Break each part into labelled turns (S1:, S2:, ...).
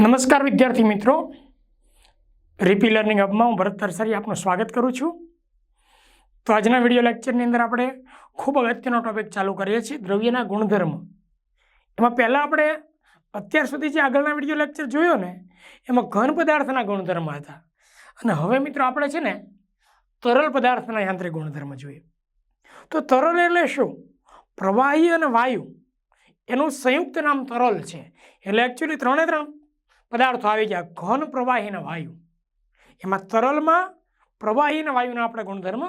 S1: નમસ્કાર વિદ્યાર્થી મિત્રો. રીપી લર્નિંગ હબમાં હું ભરત તરસારી આપનું સ્વાગત કરું છું. તો આજના વીડિયો લેક્ચરની અંદર આપણે ખૂબ અગત્યનો ટોપિક ચાલુ કરીએ છીએ, દ્રવ્યના ગુણધર્મ. એમાં પહેલાં આપણે અત્યાર સુધી જે આગળના વીડિયો લેક્ચર જોયો ને, એમાં ઘન પદાર્થના ગુણધર્મ હતા. અને હવે મિત્રો આપણે છે ને, તરલ પદાર્થના યાંત્રિક ગુણધર્મ જોઈએ. તો તરલ એટલે શું? પ્રવાહી અને વાયુ. એનું સંયુક્ત નામ તરલ છે. એટલે એકચ્યુઅલી ત્રણે ત્રણ પદાર્થો આવી ગયા. ઘન, પ્રવાહી અને વાયુ. એમાં તરલમાં પ્રવાહી અને વાયુના આપણે ગુણધર્મ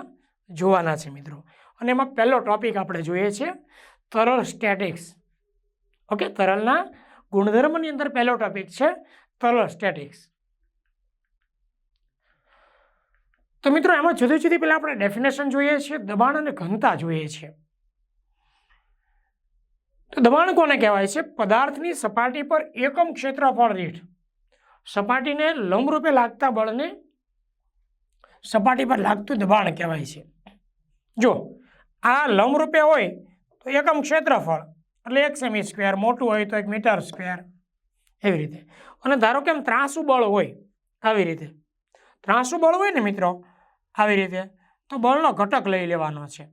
S1: જોવાના છે મિત્રો. અને એમાં પહેલો ટોપિક આપણે જોઈએ છે, તરલ સ્ટેટિક્સ ઓકે તરલના ગુણધર્મની અંદર પહેલો ટોપિક છે તરલ સ્ટેટિક્સ તો મિત્રો, એમાં જુદી જુદી પહેલાં આપણે ડેફિનેશન જોઈએ છીએ, દબાણ અને ઘનતા જોઈએ છીએ. તો દબાણ કોને કહેવાય છે? પદાર્થની સપાટી પર એકમ ક્ષેત્રફળ દીઠ. સપાટીને લંબરૂપે લાગતા બળને સપાટી પર લાગતું દબાણ કહેવાય છે. જો, આ લંબરૂપે હોય તો એકમ ક્ષેત્રફળ, એટલે એક સેમી સ્ક્વેર મોટું હોય તો એક મીટર સ્ક્વેર એવી રીતે. અને ધારો કે એમ ત્રાસુ બળ હોય, આવી રીતે. ત્રાસુ બળ હોય ને મિત્રો આવી રીતે, તો બળનો ઘટક લઈ લેવાનો છે.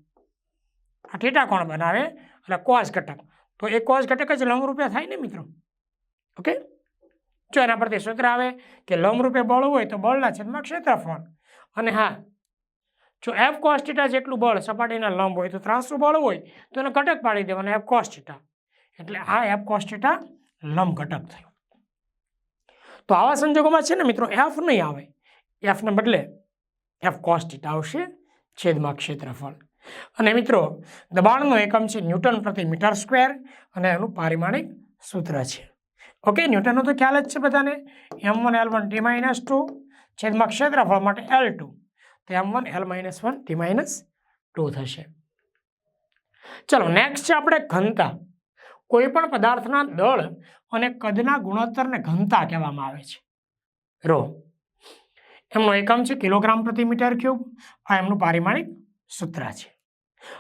S1: આ થીટા કોણ બનાવે? એટલે કોસ ઘટક. તો એ કોસ ઘટક જ લંબરૂપે થાય ને મિત્રો? ઓકે? જો એના પરથી સૂત્ર આવે કે લંબરૂપે બળ હોય તો બળના છેદમાં ક્ષેત્રફળ. અને હા, જો એફ કોસ થીટા જેટલું બળ સપાટીના લંબ હોય તો ત્રાસું બળ હોય તો એને ઘટક પાડી દેવાનો એફ કોસ્ટિટા એટલે આ એફ કોસ્ટિટા લંબ ઘટક થયો. તો આવા સંજોગોમાં છે ને મિત્રો એફ નહીં આવે. એફને બદલે એફ કોસ થીટા આવશે, છેદમાં ક્ષેત્રફળ. અને મિત્રો, દબાણનો એકમ છે ન્યૂટન પ્રતિ મીટર સ્ક્વેર અને એનું પારિમાણિક સૂત્ર છે. ઓકે ન્યૂટનનો તો ખ્યાલ જ છે બધાને? M one L one T minus two છેદમાં ક્ષેત્રફળ માટે એલ ટુ તો M one L minus one T minus two થશે. ચલો નેક્સ્ટ છે આપણે ઘનતા. કોઈ પણ પદાર્થના દળ અને કદના ગુણોત્તરને ઘનતા કહેવામાં આવે છે. રો એમનો એકમ છે કિલોગ્રામ પ્રતિ મીટર ક્યુબ. આ એમનું પારિમાણિક સૂત્ર છે.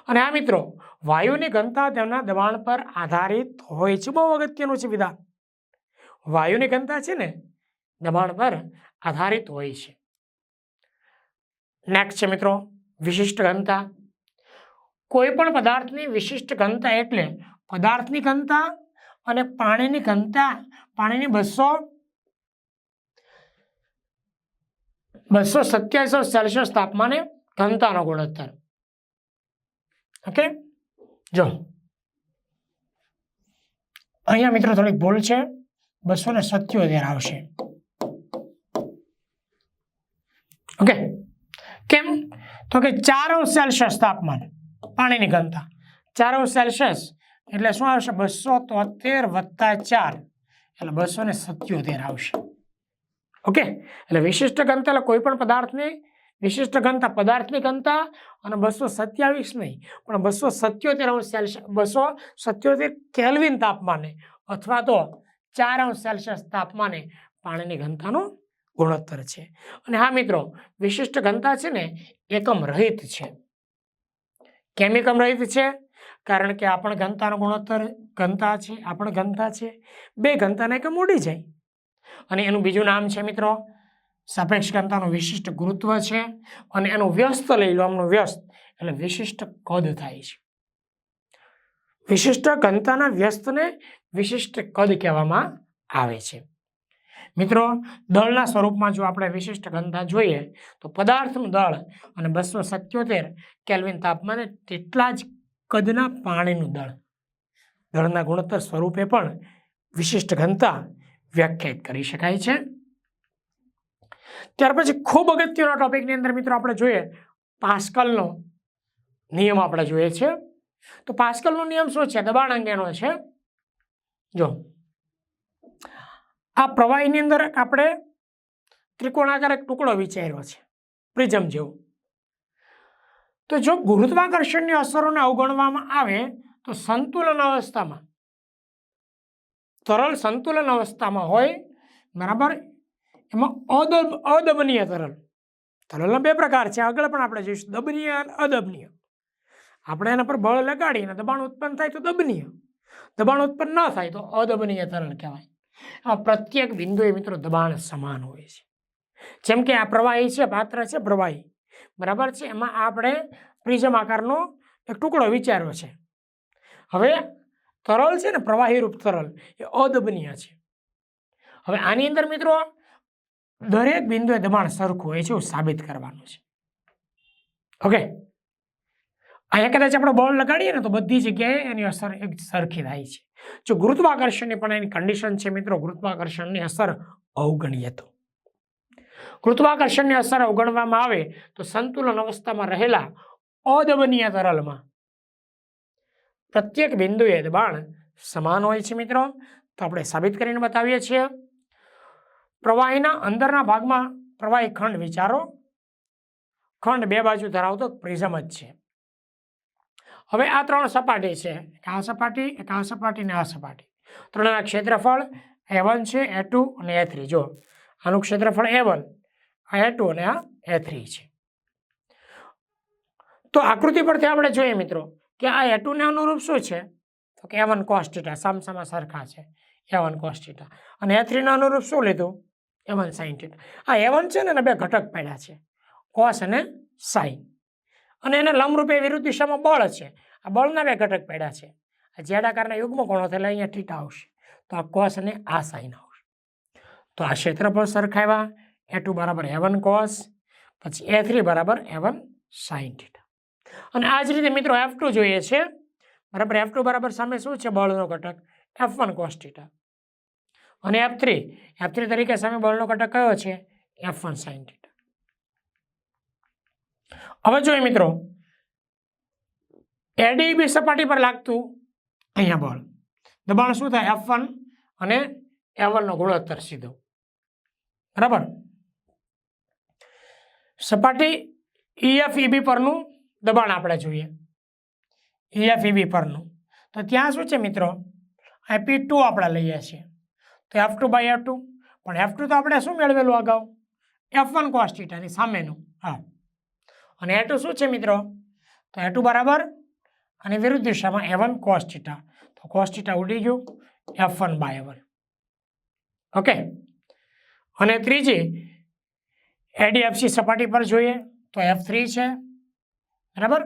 S1: અને આ મિત્રો, વાયુની ઘનતા તેમના દબાણ પર આધારિત હોય છે. બહુ અગત્યનું છે વિધાન. વાયુની ઘનતા છે ને, દબાણ પર આધારિત હોય છે. નેક્સ્ટ છે મિત્રો, વિશિષ્ટ ઘનતા. કોઈ પણ પદાર્થની વિશિષ્ટ ઘનતા એટલે પદાર્થની ઘનતા અને પાણીની ઘનતા. પાણીની બસો બસો સત્યાવીસો સેલ્સિયસ તાપમાને ઘનતાનો ગુણોત્તર. ઓકે જો. અહીંયા મિત્રો થોડીક ભૂલ છે. બસો ને સત્યોતેર આવશે. ઓકે કેમ? તો કે ચાર અંશ સેલ્સિયસ તાપમાન, પાણીની ઘનતા. ચાર અંશ સેલ્સિયસ એટલે શું આવશે? બસો તોતેર વત્તા ચાર. એટલે બસો ને સત્યોતેર આવશે. ઓકે એટલે વિશિષ્ટ ઘનતા એટલે કોઈ પણ પદાર્થને વિશિષ્ટ ઘનતા પદાર્થની ઘનતા અને બસો સત્યાવીસ નહીં. પણ બસો સત્યોતેર અંશ સેલ્સિયસ, બસો સત્યોતેર કેલ્વિન તાપમાને અથવા તો ચાર અંશ સેલ્સિયસ તાપમાને પાણીની ઘનતાનો ગુણોત્તર છે. અને હા મિત્રો, વિશિષ્ટ ઘનતા છે ને એકમ રહિત છે. કેમ એકમ રહિત છે? કારણ કે આપણ ઘનતાનો ગુણોત્તર, ઘનતા છે આપણ ઘનતા છે. બે ઘનતાને એકમ ઉડી જાય. અને એનું બીજું નામ છે મિત્રો સાપેક્ષ ઘનતાનું વિશિષ્ટ ગુરુત્વ છે અને એનું વ્યસ્ત લઈ લો, આમનું વ્યસ્ત. એટલે વિશિષ્ટ કદ થાય છે. વિશિષ્ટ ઘનતાના વ્યસ્તને વિશિષ્ટ કદ કહેવામાં આવે છે. મિત્રો, દળના સ્વરૂપમાં જો આપણે વિશિષ્ટ ઘનતા જોઈએ, તો પદાર્થનું દળ અને બસો સત્યોતેર કેલ્વિન તાપમાને તેટલા જ કદના પાણીનું દળ. દળના ગુણોત્તર સ્વરૂપે પણ વિશિષ્ટ ઘનતા વ્યાખ્યાયિત કરી શકાય છે. ત્યાર પછી ખૂબ અગત્યનો ટોપિકની અંદર મિત્રો આપણે જોઈએ પાસ્કલનો નિયમ આપણે જોઈએ છે. તો પાસ્કલનો નિયમ શું છે? દબાણ અંગેનો છે. જો, આ પ્રવાહીની અંદર આપણે ત્રિકોણાકાર એક ટુકડો વિચાર્યો છે, પ્રિઝમ જેવો. તો જો ગુરુત્વાકર્ષણની અસરોને અવગણવામાં આવે તો સંતુલન અવસ્થામાં તરલ સંતુલન અવસ્થામાં હોય, બરાબર? એમાં અદબ, અદબનીય તરલ. તરલના બે પ્રકાર છે. આગળ પણ આપણે જોઈશું. દબનીય અને અદબનીય. આપણે એના પર બળ લગાડીને દબાણ ઉત્પન્ન થાય તો દબનીય. દબાણ ઉત્પન્ન ન થાય તો અદબનીય તરલ કહેવાય. આ પ્રત્યેક બિંદુએ મિત્રો દબાણ સમાન હોય છે. જેમ કે આ પ્રવાહી છે, પાત્ર છે, પ્રવાહી. બરાબર છે? એમાં આપણે પ્રિઝમ આકારનો એક ટુકડો વિચાર્યો છે. હવે તરલ છે ને પ્રવાહી રૂપ તરલ, એ અદબનીય છે. હવે આની અંદર મિત્રો, દરેક બિંદુએ દબાણ સરખું હોય છે એવું સાબિત કરવાનું છે. ઓકે? અહીંયા કદાચ આપણે બોલ લગાડીએ ને તો બધી જગ્યાએ એની અસર એક સરખી થાય છે. જો ગુરુત્વાકર્ષણની પણ એની કન્ડિશન છે મિત્રો, ગુરુત્વાકર્ષણની અસર અવગણીએ તો. ગુરુત્વાકર્ષણની અસર અવગણવામાં આવે તો સંતુલન અવસ્થામાં રહેલા અદબનીય તરલમાં પ્રત્યેક બિંદુએ દબાણ સમાન હોય છે મિત્રો. તો આપણે સાબિત કરીને બતાવીએ છીએ. પ્રવાહીના અંદરના ભાગમાં પ્રવાહી ખંડ વિચારો. ખંડ બે બાજુ ધરાવતો પ્રિઝમ જ છે. હવે આ ત્રણ સપાટી છે. એક આ સપાટી, એક આ સપાટી અને આ સપાટી. ત્રણના ક્ષેત્રફળ એ છે એ ટુ અને એ થ્રી જો આનું ક્ષેત્રફળ એ આ એ અને આ એ થ્રી છે. તો આકૃતિ પરથી આપણે જોઈએ મિત્રો. કે આ એ ટુને અનુરૂપ શું છે? તો કે એવન વન કોસ્ટીટા સામસામા સરખા છે. એવન વન કોસ્ટીટા અને એ થ્રીને અનુરૂપ શું લીધું? એવન વન સાઇન આ એવન છે ને, એને બે ઘટક પડ્યા છે. કોસ અને સાઇન અને એને લંબરૂપે વિરુદ્ધ દિશામાં બળ છે. આ બળના બે ઘટક પડ્યા છે. આ જેડાકારના યુગ્મ કોણો થયેલા અહીંયા થીટા આવશે. તો આ કોસ અને આ સાઇન આવશે. તો આ ક્ષેત્રફળ સરખાવ્યા. એ ટુ બરાબર એવન કોસ પછી એ થ્રી બરાબર એવન વન સાઇન અને આ જ રીતે મિત્રો એફ ટુ જોઈએ છે. બરાબર એફ ટુ બરાબર સામે શું છે? બળનો ઘટક. એફ વન કોસ્ટીટા અને એફ થ્રી એફ થ્રી તરીકે સામે બળનો ઘટક કયો છે? એફ વન સાઇન હવે જોઈએ મિત્રો. એડીબી સપાટી પર લાગતું અહીંયા બળ. દબાણ શું થાય? એફ વન અને એફ વનનો ગુણોત્તર સીધો. બરાબર? સપાટી ઈએફ ઈબી પરનું દબાણ આપણે જોઈએ. એફ ઈવી પરનું. તો ત્યાં શું છે મિત્રો? એપી ટુ આપણે લઈએ છીએ. તો F two by F two પણ એફ ટુ તો આપણે શું મેળવેલું અગાઉ? એફ વન કોસ્ટીટાની સામેનું. હા. અને એ ટુ શું છે મિત્રો? તો એ ટુ બરાબર? અને વિરુદ્ધ દિશામાં એ વન કોસ્ટીટા તો કોસ્ટીટા ઉડી ગયું. F one by one okay અને ત્રીજી એડીએફસી સપાટી પર જોઈએ. તો એફ થ્રી છે. બરાબર?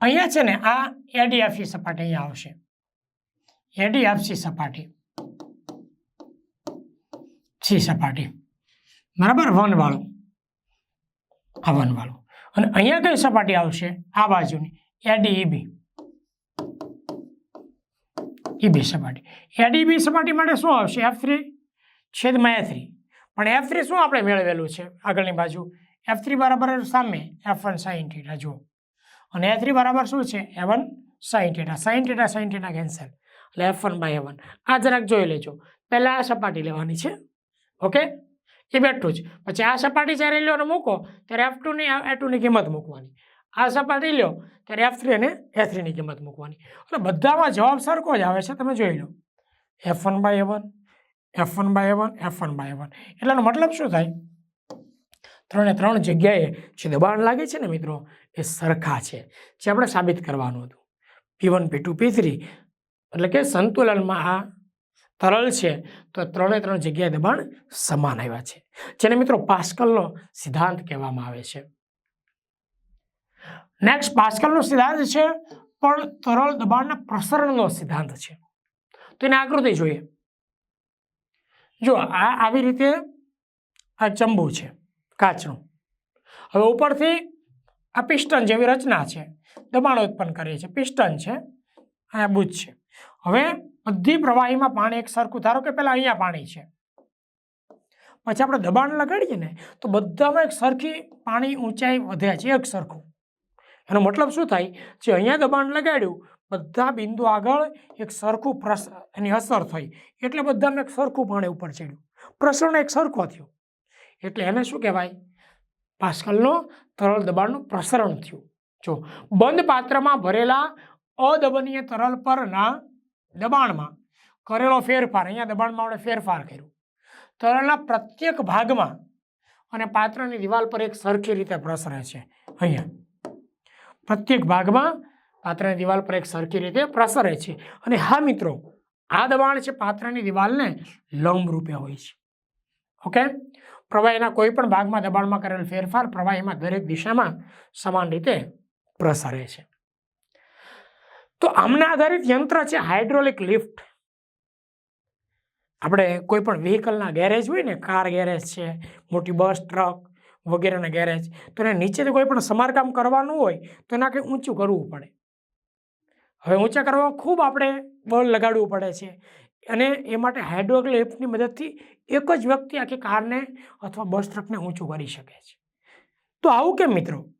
S1: અહીંયા છે ને આ એડીએફસી સપાટી અહીંયા આવશે. એડીએફસી સપાટી. સી સપાટી. બરાબર? વન વાળું આ વન વાળું અને અહીંયા કઈ સપાટી આવશે? આ બાજુની. એડીઈબી ઈબી સપાટી. એડીબી સપાટી માટે શું આવશે? એફ થ્રી છેદમાં એ થ્રી પણ એફ થ્રી શું આપણે મેળવેલું છે? આગળની બાજુ. એફ થ્રી બરાબર સામે એફ વન સાઇન થીટા જુઓ. અને એ થ્રી બરાબર શું છે? A one sine theta sine theta sine theta cancel એટલે એફ વન બાય વન આ જરાક જોઈ લેજો. પહેલાં આ સપાટી લેવાની છે. ઓકે એ બેઠું જ પછી આ સપાટી જ્યારે લ્યો અને મૂકો, ત્યારે એફ ટુની એ ટુની કિંમત મૂકવાની. આ સપાટી લ્યો, ત્યારે એફ થ્રી અને એ થ્રીની કિંમત મૂકવાની. એટલે બધામાં જવાબ સરખો જ આવે છે. તમે જોઈ લો. F one by A one F one by A one F one by one એટલાનો મતલબ શું થાય? ત્રણે ત્રણ જગ્યાએ જે દબાણ લાગે છે ને મિત્રો, એ સરખા છે. જે આપણે સાબિત કરવાનું હતું. P one P two P three એટલે કે સંતુલનમાં આ તરલ છે, તો ત્રણે ત્રણ જગ્યાએ દબાણ સમાન આવ્યા છે. જેને મિત્રો પાસ્કલનો સિદ્ધાંત કહેવામાં આવે છે. નેક્સ્ટ પાસ્કલનો સિદ્ધાંત છે, પણ તરલ દબાણના પ્રસરણનો સિદ્ધાંત છે. તો એને આકૃતિ જોઈએ. જો આ આવી રીતે આ ચંબુ છે. કાચનું. હવે ઉપરથી આ પિસ્ટન જેવી રચના છે, દબાણ ઉત્પન્ન કરીએ છીએ. પિસ્ટન છે, આ બુજ છે. હવે બધી પ્રવાહીમાં પાણી એક સરખું, ધારો કે પહેલાં અહીંયા પાણી છે. પછી આપણે દબાણ લગાડીએ ને, તો બધામાં એક સરખી પાણી ઊંચાઈ વધે છે, એક સરખું. એનો મતલબ શું થાય? જે અહીંયા દબાણ લગાડ્યું, બધા બિંદુ આગળ એક સરખું પ્રસ, એની અસર થઈ. એટલે બધામાં એક સરખું પાણી ઉપર ચડ્યું. પ્રસરણ એક સરખો થયો. એટલે એને શું કહેવાય? પાસ્કલનો તરલ દબાણનું પ્રસરણ થયું. જો, બંધ પાત્રમાં ભરેલા અદબનીય તરલ પરના દબાણમાં કરેલો ફેરફાર, અહીંયા દબાણમાં આપણે ફેરફાર કર્યો. તરલના પ્રત્યેક ભાગમાં અને પાત્રની દિવાલ પર એક સરખી રીતે પ્રસરે છે. અહીંયા. પ્રત્યેક ભાગમાં પાત્રની દિવાલ પર એક સરખી રીતે પ્રસરે છે. અને હા મિત્રો, આ દબાણ છે પાત્રની દિવાલને લંબ રૂપે હોય છે. ઓકે? પ્રવાહીના કોઈ પણ ભાગમાં દબાણમાં કરેલ ફેરફાર પ્રવાહીમાં દરેક દિશામાં સમાન રીતે પ્રસરે છે. તો આમના આધારિત યંત્ર છે હાઇડ્રોલિક લિફ્ટ. આપણે કોઈ પણ વ્હીકલના ગેરેજ હોય ને, કાર ગેરેજ છે, મોટી બસ, ટ્રક વગેરેના ગેરેજ, તો એને નીચેથી કોઈ પણ સમારકામ કરવાનું હોય, તો એના કંઈ ઊંચું કરવું પડે. હવે ઊંચા કરવામાં ખૂબ આપણે બળ લગાડવું પડે છે. અને એ માટે હાઇડ્રોલિક લિફ્ટની મદદથી એક જ વ્યક્તિ આખી કારને અથવા બસ ટ્રકને ઊંચું કરી શકે છે. તો આવું કેમ મિત્રો?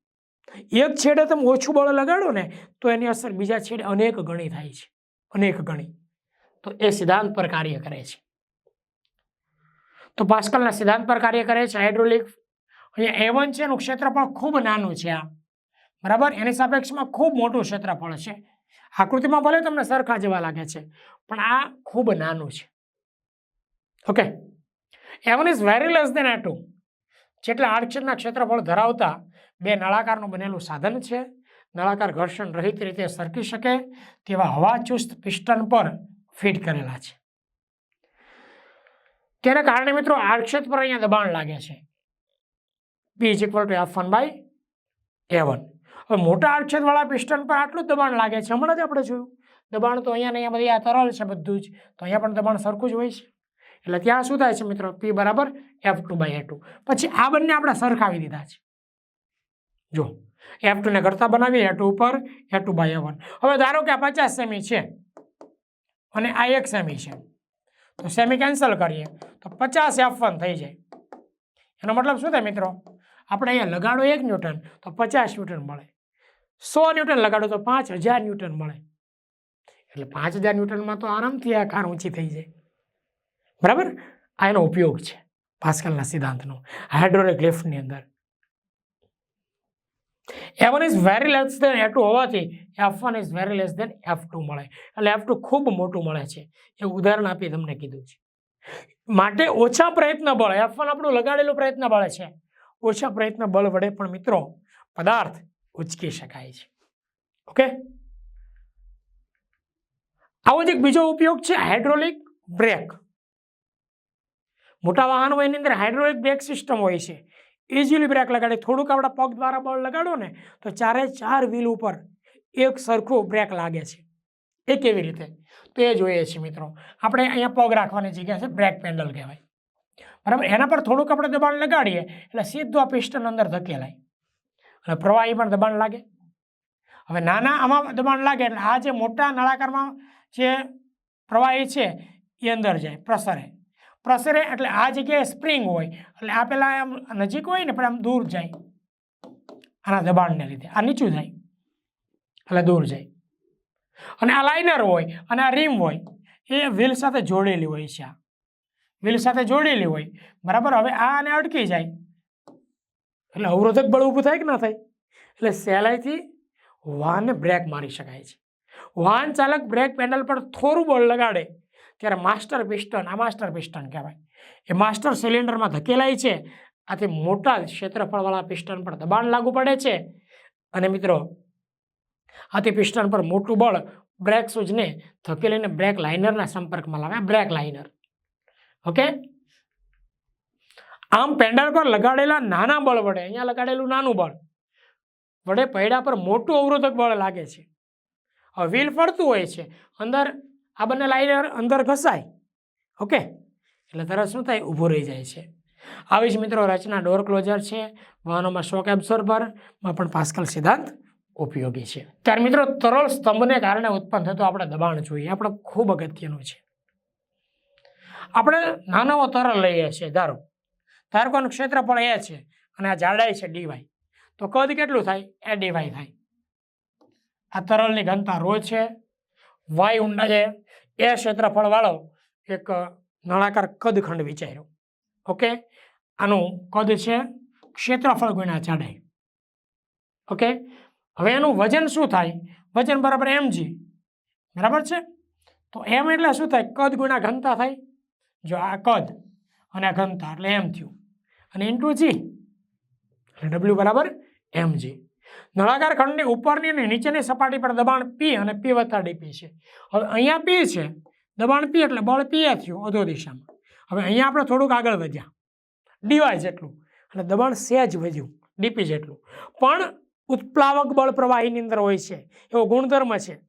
S1: એક છેડે તમે ઓછું બળ લગાડો ને તો એની અસર બીજા છેડે અનેક ગણી થાય છે. અનેક ગણી. તો એ સિદ્ધાંત પર કાર્ય કરે છે. તો પાસ્કલના સિદ્ધાંત પર કાર્ય કરે છે. હાઇડ્રોલિક અહીંયા એવન છે. એનું ક્ષેત્રફળ ખૂબ નાનું છે આ. બરાબર? એની સાપેક્ષમાં ખૂબ મોટું ક્ષેત્રફળ છે. આકૃતિમાં ભલે તમને સરખા જેવા લાગે છે, પણ આ ખૂબ નાનું છે. Okay A one is very less than A two જેટલા આડછેદના ક્ષેત્રફળ ધરાવતા બે નળાકારનું બનેલું સાધન છે, નળાકાર ઘર્ષણ રહિત રીતે સરકી શકે તેવા હવાચુસ્ત પિસ્ટન પર ફિટ કરેલા છે. તેને કારણે મિત્રો આડછેદ પર અહીંયા દબાણ લાગે છે. B is equal to F one by A one હવે મોટા આડછેદવાળા પિસ્ટન પર આટલું દબાણ લાગે છે. હમણાં જ આપણે જોયું. દબાણ તો અહીંયા અહીંયા બધી આ તરલ છે બધું જ. તો અહીંયા પણ દબાણ સરખું જ હોય છે. એટલે ત્યાં શું થાય છે મિત્રો? પી બરાબર એફ ટુ બાય ટુ પછી આ બંને આપણે સરખાવી દીધા છે. જો એફ ટુને કરતા બનાવીએ એ ટુ ઉપર એ ટુ બાય વન હવે ધારો કે આ પચાસ સેમી છે અને આ એક સેમી છે. તો સેમી કેન્સલ કરીએ. તો પચાસ એફ વન થઈ જાય. એનો મતલબ શું થાય મિત્રો? આપણે અહીંયા લગાડો એક ન્યૂટન, તો પચાસ ન્યૂટન મળે. સો ન્યૂટન લગાડો તો પાંચ હજાર ન્યૂટન મળે. એટલે પાંચ હજાર ન્યૂટનમાં તો આરામથી આ કાર ઊંચી થઈ જાય. બરાબર? આ એનો ઉપયોગ છે પાસ્કલના સિદ્ધાંતનો, હાઇડ્રોલિક લિફ્ટની અંદર. F one is very less than F હોવાથી F one is very less than F two મળે. એટલે એફ ખૂબ મોટું મળે છે. એ ઉદાહરણ આપી તમને કીધું છે. માટે ઓછા પ્રયત્ન બળ એફ વન આપણું લગાડેલું પ્રયત્ન બળ છે. ઓછા પ્રયત્ન બળ વડે પણ મિત્રો, પદાર્થ ઉચકી શકાય છે. ઓકે આવો જ એક બીજો ઉપયોગ છે હાઇડ્રોલિક બ્રેક મોટા વાહન હોય એની અંદર હાઇડ્રોલિક બ્રેક સિસ્ટમ હોય છે. ઇઝીલી બ્રેક લગાડે. થોડુંક આપણા પગ દ્વારા બળ લગાડો ને, તો ચારે ચાર વ્હીલ ઉપર એક સરખું બ્રેક લાગે છે. એ કેવી રીતે? તો એ જોઈએ છીએ મિત્રો. આપણે અહીંયા પગ રાખવાની જગ્યા છે બ્રેક પેન્ડલ કહેવાય. બરાબર? એના પર થોડુંક આપણે દબાણ લગાડીએ, એટલે સીધું આ પિસ્ટન અંદર ધકેલાય. અને પ્રવાહી પણ દબાણ લાગે. હવે નાના આમાં દબાણ લાગે એટલે આ જે મોટા નળાકારમાં જે પ્રવાહી છે, એ અંદર જાય, પ્રસરે. પ્રસરે એટલે આ જગ્યાએ સ્પ્રિંગ હોય, એટલે આ પેલા આમ નજીક હોય ને, પણ આમ દૂર જાય. આના દબાણને લીધે, આ નીચું જાય, એટલે દૂર જાય. અને આ લાઇનર હોય, અને આ રીમ હોય, એ વ્હીલ સાથે જોડેલી હોય છે આ. વ્હીલ સાથે જોડેલી હોય, બરાબર? હવે આ આને અટકી જાય. એટલે અવરોધક બળ ઊભું થાય કે ના થાય? એટલે સહેલાઈથી વાહનને બ્રેક મારી શકાય છે. વાહન ચાલક બ્રેક પેનલ પર થોડું બળ લગાડે, ત્યારે માસ્ટર પિસ્ટન આ માસ્ટર પિસ્ટન કહેવાય. એ માસ્ટર સિલિન્ડરમાં ધકેલાય છે. આથી મોટા ક્ષેત્રફળવાળા પિસ્ટન પર દબાણ લાગુ પડે છે. અને મિત્રો, આથી પિસ્ટન પર મોટું બળ બ્રેક સૂચને ધકેલીને બ્રેક લાઇનરના સંપર્કમાં લાવે બ્રેક લાઇનર ઓકે આમ પેન્ડલ પર લગાડેલા નાના બળ વડે, અહીંયા લગાડેલું નાનું બળ, વડે પૈડા પર મોટું અવરોધક બળ લાગે છે. હવે વ્હીલ ફરતું હોય છે, અંદર આ બંને લાઈન અંદર ઘસાય, ઓકે? એટલે તરત શું થાય? ઊભું રહી જાય છે. આવી જ મિત્રો રચના ડોર ક્લોઝર છે, વાહનોમાં શોક એબ્સોર્બરમાં પણ પાસ્કલ સિદ્ધાંત ઉપયોગી છે. ત્યારે મિત્રો તરલ સ્તંભને કારણે ઉત્પન્ન થતું આપણે દબાણ જોઈએ, આપણે ખૂબ અગત્યનું છે. આપણે નાનો તરલ લઈએ છીએ, ધારો ધારકોનું ક્ષેત્રફળ એ છે અને આ જાડાઈ છે ડીવાય તો કદ કેટલું થાય? એ ડીવાય થાય. આ તરલની ઘનતા રો છે. વાય ઊંડા છે એ ક્ષેત્રફળવાળો એક નળાકાર કદખંડ વિચાર્યો. ઓકે? આનું કદ છે ક્ષેત્રફળ ગુણ્યા જાડાઈ. ઓકે? હવે એનું વજન શું થાય? વજન બરાબર એમજી બરાબર છે? તો એમ એટલે શું થાય? કદ ગુણ્યા ઘનતા થાય. જો આ કદ અને ઘનતા એટલે એમ થયું. અને ઇન્ટુ જી એટલે ડબલ્યુ બરાબર એમ જી નળાકાર ખંડની ઉપરની અને નીચેની સપાટી પર દબાણ પી અને પી વત્તા ડીપી છે. હવે અહીંયા પી છે. દબાણ પી એટલે બળ પી થયું અધો દિશામાં. હવે અહીંયા આપણે થોડુંક આગળ વધ્યા. ડીવાય જેટલું. અને દબાણ સહેજ વધ્યું. ડીપી જેટલું. પણ ઉત્પ્લાવક બળ પ્રવાહીની અંદર હોય છે. એવો ગુણધર્મ છે.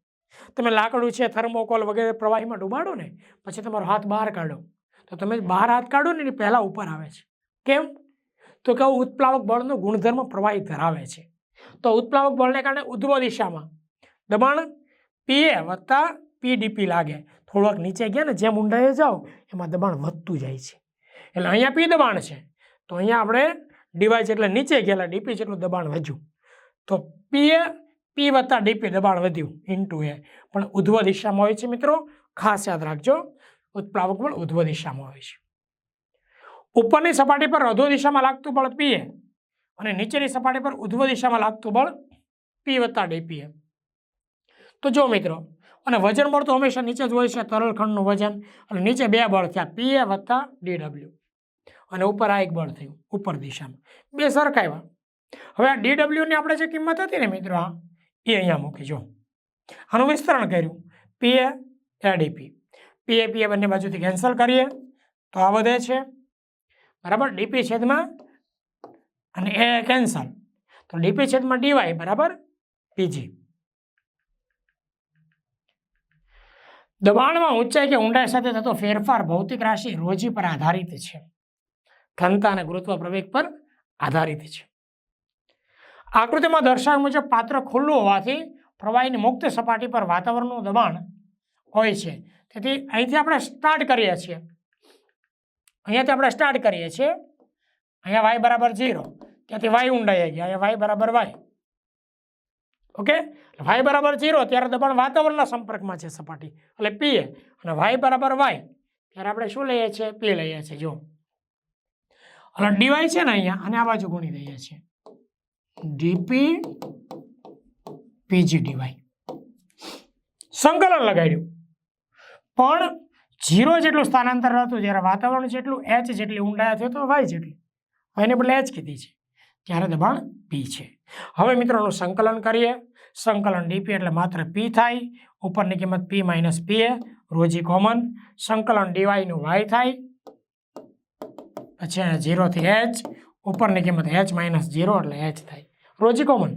S1: તમે લાકડું છે, થર્મોકોલ વગેરે પ્રવાહીમાં ડૂબાડો ને, પછી તમારો હાથ બહાર કાઢો. તો તમે બહાર હાથ કાઢો ને એની પહેલાં ઉપર આવે છે. કેમ? તો કે ઉત્પ્લાવક બળનો ગુણધર્મ પ્રવાહી ધરાવે છે. તો ઉત્પ્લાવક બળને કારણે ઉધ્વ દિશામાં દબાણ પીએ વત્તા પીડીપી લાગે. થોડોક નીચે ગયા ને જેમ ઊંડાઈએ જાઓ, એમાં દબાણ વધતું જાય છે. એટલે અહીંયા પી દબાણ છે. તો અહીંયા આપણે ડીવાય જેટલે નીચે ગયેલા ડીપી જેટલું દબાણ વધ્યું. તો પીએ પી વત્તા ડીપી દબાણ વધ્યું ઇન્ટુ એ પણ ઉધ્વ દિશામાં હોય છે મિત્રો, ખાસ યાદ રાખજો, ઉત્પ્લાવક બળ ઉધ્વ દિશામાં હોય છે. ઉપરની સપાટી પર અધો દિશામાં લાગતું બળ પીએ અને નીચેની સપાટી પર ઉધ્વ દિશામાં લાગતું બળ પી વત્તા ડીપીએ તો જો મિત્રો, અને વજન બળ તો હંમેશા નીચે જ હોય છે તરલ ખંડનું વજન, અને નીચે બે બળ થયા પીએ વત્તા ડીડબલ્યુ અને ઉપર આ એક બળ થયું, ઉપર દિશામાં. બે સરખાવ્યા હવે આ ડીડબલ્યુની આપણે જે કિંમત હતી ને મિત્રો, આ, એ અહીંયા મૂકી, જો. આનું વિસ્તરણ કર્યું પીએ એડીપી પીએ પીએ બંને બાજુથી કેન્સલ કરીએ, તો આ વધે છે. બરાબર? ડીપી છેદમાં અને એ કેન્સલ તો ડીપી છેદમાં ડીવાય બરાબર? પીજી દબાણમાં ઊંચાઈ કે ઊંડાઈ સાથે થતો ફેરફાર ભૌતિક રાશિ રોજી પર આધારિત છે. ઘનતા અને ગુરુત્વ પ્રવેગ પર આધારિત છે. આકૃતિમાં દર્શાવ્યા મુજબ પાત્ર ખુલ્લું હોવાથી પ્રવાહીની મુક્ત સપાટી પર વાતાવરણનું દબાણ હોય છે. તેથી અહીંથી આપણે સ્ટાર્ટ કરીએ છીએ. અહીંયાથી આપણે સ્ટાર્ટ કરીએ છીએ. અહીંયા વાય બરાબર ઝીરો ત્યાંથી વાય ઊંડાઈ ગયા અહીંયા વાય બરાબર વાય ઓકે વાય બરાબર ઝીરો ત્યારે દબાણ વાતાવરણના સંપર્કમાં છે સપાટી. એટલે પીએ અને વાય બરાબર વાય ત્યારે આપણે શું લઈએ છીએ? પી લઈએ છીએ. જો એટલે ડીવાય છે ને અહીંયા? અને આ બાજુ ગુણી દઈએ છીએ. ડીપી પીજી ડીવાય સંકલન લગાડ્યું. પણ ઝીરો જેટલું સ્થાનાંતર હતું જ્યારે વાતાવરણ જેટલું એચ જેટલી ઊંડાઈ થયો તો વાય જેટલી એને બદલે એચ કીધી છે ત્યારે દબાણ પી છે। હવે મિત્રોનું સંકલન કરીએ। સંકલન ડીપી એટલે માત્ર પી થાય, ઉપરની કિંમત પી માઇનસ પી એ રોજી કોમન સંકલન ડીવાયનું વાય થાય, પછી ઝીરોથી એચ ઉપરની કિંમત એચ માઇનસ ઝીરો એટલે એચ થાય, રોજી કોમન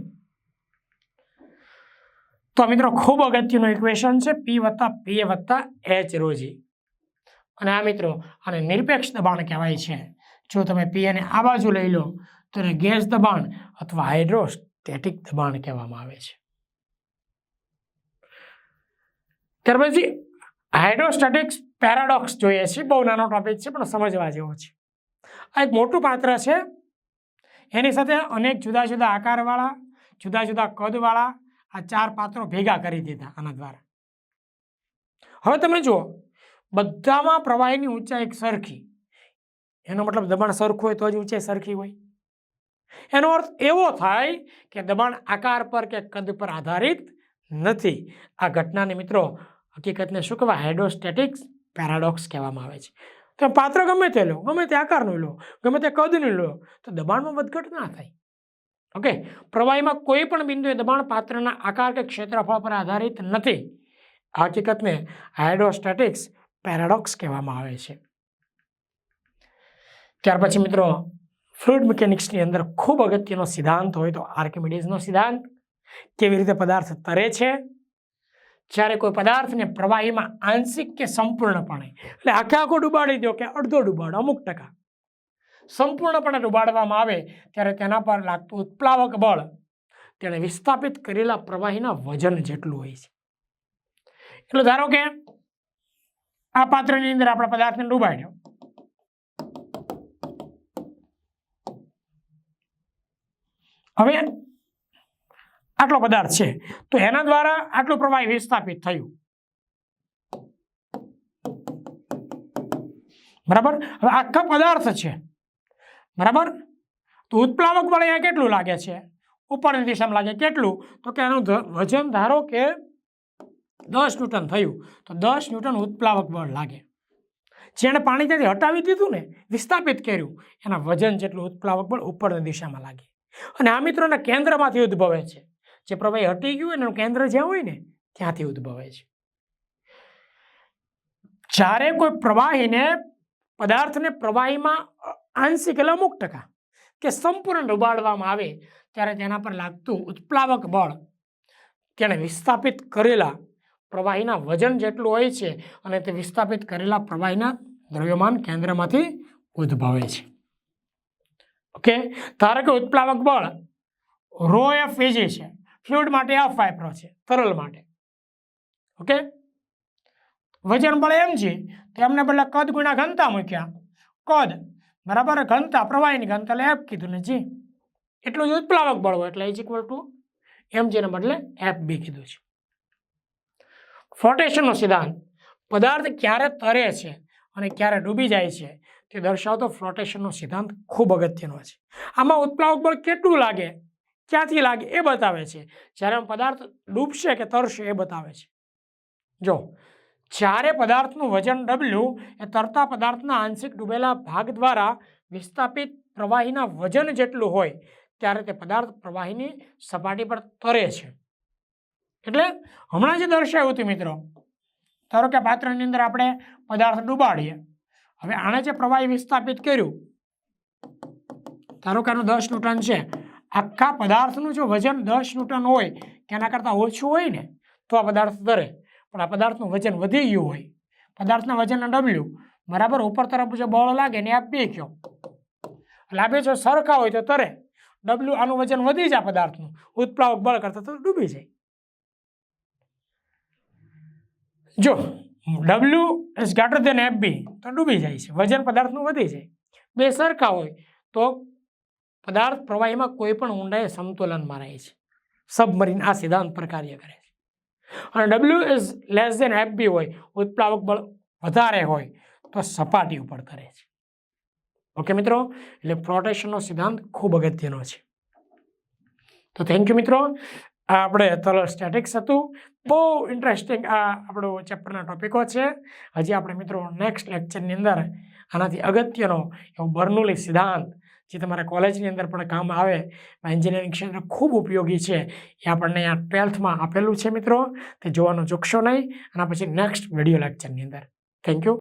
S1: તો મિત્રો, ખૂબ અગત્યનું ઇક્વેશન છે પી વત્તા પી વત્તા એચ રોજી. અને આ મિત્રો, આને નિરપેક્ષ દબાણ કહેવાય છે. જો તમે પી અને આ બાજુ લઈ લો, તો એને ગેસ દબાણ અથવા હાઇડ્રોસ્ટેટિક દબાણ કહેવામાં આવે છે. ત્યાર પછી હાઇડ્રોસ્ટેટિક્સ પેરાડોક્સ જોઈએ છે. બહુ નાનો ટોપિક છે, પણ સમજવા જેવો છે. આ એક મોટું પાત્ર છે. એની સાથે અનેક જુદા જુદા આકારવાળા, જુદા જુદા કદવાળા આ ચાર પાત્રો ભેગા કરી દીધા આના દ્વારા. હવે તમે જુઓ બધામાં પ્રવાહીની ઊંચાઈ એક સરખી. એનો મતલબ દબાણ સરખું હોય તો જ ઊંચાઈ સરખી હોય. એનો અર્થ એવો થાય કે દબાણ આકાર પર કે કદ પર આધારિત નથી. આ ઘટનાને મિત્રો હકીકતને શું કહેવાય? હાઇડ્રોસ્ટેટિક્સ પેરાડોક્સ કહેવામાં આવે છે. તો પાત્ર ગમે તે લો, ગમે તે આકારનું લો, ગમે તે કદનું લો, તો દબાણમાં વધઘટ ના થાય. ઓકે? પ્રવાહીમાં કોઈ પણ બિંદુએ દબાણ પાત્રના આકાર કે ક્ષેત્રફળ પર આધારિત નથી. આ હકીકતને હાઇડ્રોસ્ટેટિક્સ પેરાડોક્સ કહેવામાં આવે છે. ત્યાર પછી મિત્રો ફ્લુઇડ મિકેનિક્સની અંદર ખૂબ અગત્યનો સિદ્ધાંત હોય તો આર્કિમિડીઝનો સિદ્ધાંત કેવી રીતે પદાર્થ તરે છે? જ્યારે કોઈ પદાર્થને પ્રવાહીમાં આંશિક કે સંપૂર્ણપણે, એટલે આખે આખો ડૂબાડી દો કે અડધો ડૂબાડો, અમુક ટકા, સંપૂર્ણપણે ડૂબાડવામાં આવે, ત્યારે તેના પર લાગતું ઉત્પ્લાવક બળ તેણે વિસ્થાપિત કરેલા પ્રવાહીના વજન જેટલું હોય છે. એટલે ધારો કે આ પાત્રની અંદર આપણે પદાર્થને ડૂબાડ્યો. હવે આટલો પદાર્થ છે, તો એના દ્વારા આટલું પ્રવાહી વિસ્થાપિત થયું. બરાબર? હવે આખા પદાર્થ છે. બરાબર? તો ઉત્પ્લાવક બળ અહીંયા કેટલું લાગે છે? ઉપરની દિશામાં લાગે કેટલું? તો કે એનું વજન ધારો કે દસ ન્યૂટન થયું, તો દસ ન્યૂટન ઉત્પ્લાવક બળ લાગે. જેણે પાણી ત્યાંથી હટાવી દીધું ને, વિસ્થાપિત કર્યું, એના વજન જેટલું ઉત્પ્લાવક બળ ઉપરની દિશામાં લાગે. અને આ મિત્રોના કેન્દ્રમાંથી ઉદ્ભવે છે. જે પ્રવાહી હટી ગયું એનું કેન્દ્ર જ્યાં હોય ને, ત્યાંથી ઉદ્ભવે છે. જ્યારે કોઈ પ્રવાહીને, પદાર્થને પ્રવાહીમાં આંશિક એટલે અમુક ટકા, કે સંપૂર્ણ ડુબાડવામાં આવે, ત્યારે તેના પર લાગતું ઉત્પ્લાવક બળ, તેણે વિસ્થાપિત કરેલા પ્રવાહીના વજન જેટલું હોય છે અને તે વિસ્થાપિત કરેલા પ્રવાહીના દ્રવ્યમાન કેન્દ્રમાંથી ઉદ્ભવે છે. ઓકે ધારો કે ઉત્પ્લાવક બળ રો એફ એજી છે. ફ્લુઇડ માટે એફ વાઇપ્રો છે, તરલ માટે. ઓકે વજન બળ એમ છે તો એમને બદલે કદ ગુણા ઘનતા મૂક્યા. કદ બરાબર ઘનતા, પ્રવાહીની ઘનતા, એટલે એફ કીધું ને જી એટલું જ ઉત્પ્લાવક બળ હોય, એટલે ઇઝ ઇક્વલ ટુ એમ જેને બદલે એફ બી કીધું છે. ફ્લોટેશનનો સિદ્ધાંત. પદાર્થ ક્યારે તરે છે અને ક્યારે ડૂબી જાય છે તે દર્શાવતો ફ્લોટેશનનો સિદ્ધાંત ખૂબ અગત્યનો છે. આમાં ઉત્પ્લાવક બળ કેટલું લાગે, ક્યાંથી લાગે એ બતાવે છે. જ્યારે પદાર્થ ડૂબશે કે તરશે એ બતાવે છે. જો, જ્યારે પદાર્થનું વજન ડબલ્યુ એ તરતા પદાર્થના આંશિક ડૂબેલા ભાગ દ્વારા વિસ્થાપિત પ્રવાહીના વજન જેટલું હોય, ત્યારે તે પદાર્થ પ્રવાહીની સપાટી પર તરે છે. એટલે હમણાં જે દર્શાવ્યું હતું મિત્રો. ધારો કે પાત્રની અંદર આપણે પદાર્થ ડૂબાડીએ. હવે આણે જે પ્રવાહી વિસ્થાપિત કર્યું, ધારો કે આનું દસ ન્યૂટન છે, આખા પદાર્થનું જો વજન દસ ન્યૂટન હોય, કે એના કરતાં ઓછું હોય ને, તો આ પદાર્થ તરે પણ આ પદાર્થનું વજન વધી ગયું હોય. પદાર્થના વજનના ડબલ્યુ. બરાબર, ઉપર તરફ જો બળ લાગે ને આ બે કયો આ જો સરખા હોય તો તરે. ડબલ્યુ આનું વજન વધી જાય પદાર્થનું. ઉત્પ્લાવક બળ કરતાં તો ડૂબી જાય. જો W is greater than F B તો ડૂબી જાય છે. વજન પદાર્થનું વધી જાય બે સરખા હોય, તો પદાર્થ પ્રવાહીમાં કોઈ પણ ઊંડાઈ સંતુલનમાં રહે છે. સબમરીન આ સિદ્ધાંત પર કાર્ય કરે છે. અને W is less than F B હોય, ઉત્પ્લાવક બળ વધારે હોય, તો સપાટી ઉપર કરે છે. ઓકે મિત્રો? એટલે પ્રોટેશનનો સિદ્ધાંત ખૂબ અગત્યનો છે. તો થેન્ક યુ મિત્રો. આ આપણે તરલ સ્ટેટિક્સ હતું. બહુ ઇન્ટરેસ્ટિંગ આ આપણો ચેપ્ટરના ટોપિકો છે. હજી આપણે મિત્રો નેક્સ્ટ લેક્ચરની અંદર આનાથી અગત્યનો એવો બર્નુલી સિદ્ધાંત, જે તમારા કોલેજની અંદર પણ કામ આવે એન્જિનિયરિંગ ક્ષેત્ર ખૂબ ઉપયોગી છે, એ આપણને આ ટ્વેલ્થમાં આપેલું છે મિત્રો. તે જોવાનું ચૂકશો નહીં અને પછી નેક્સ્ટ વીડિયો લેક્ચરની અંદર. Thank you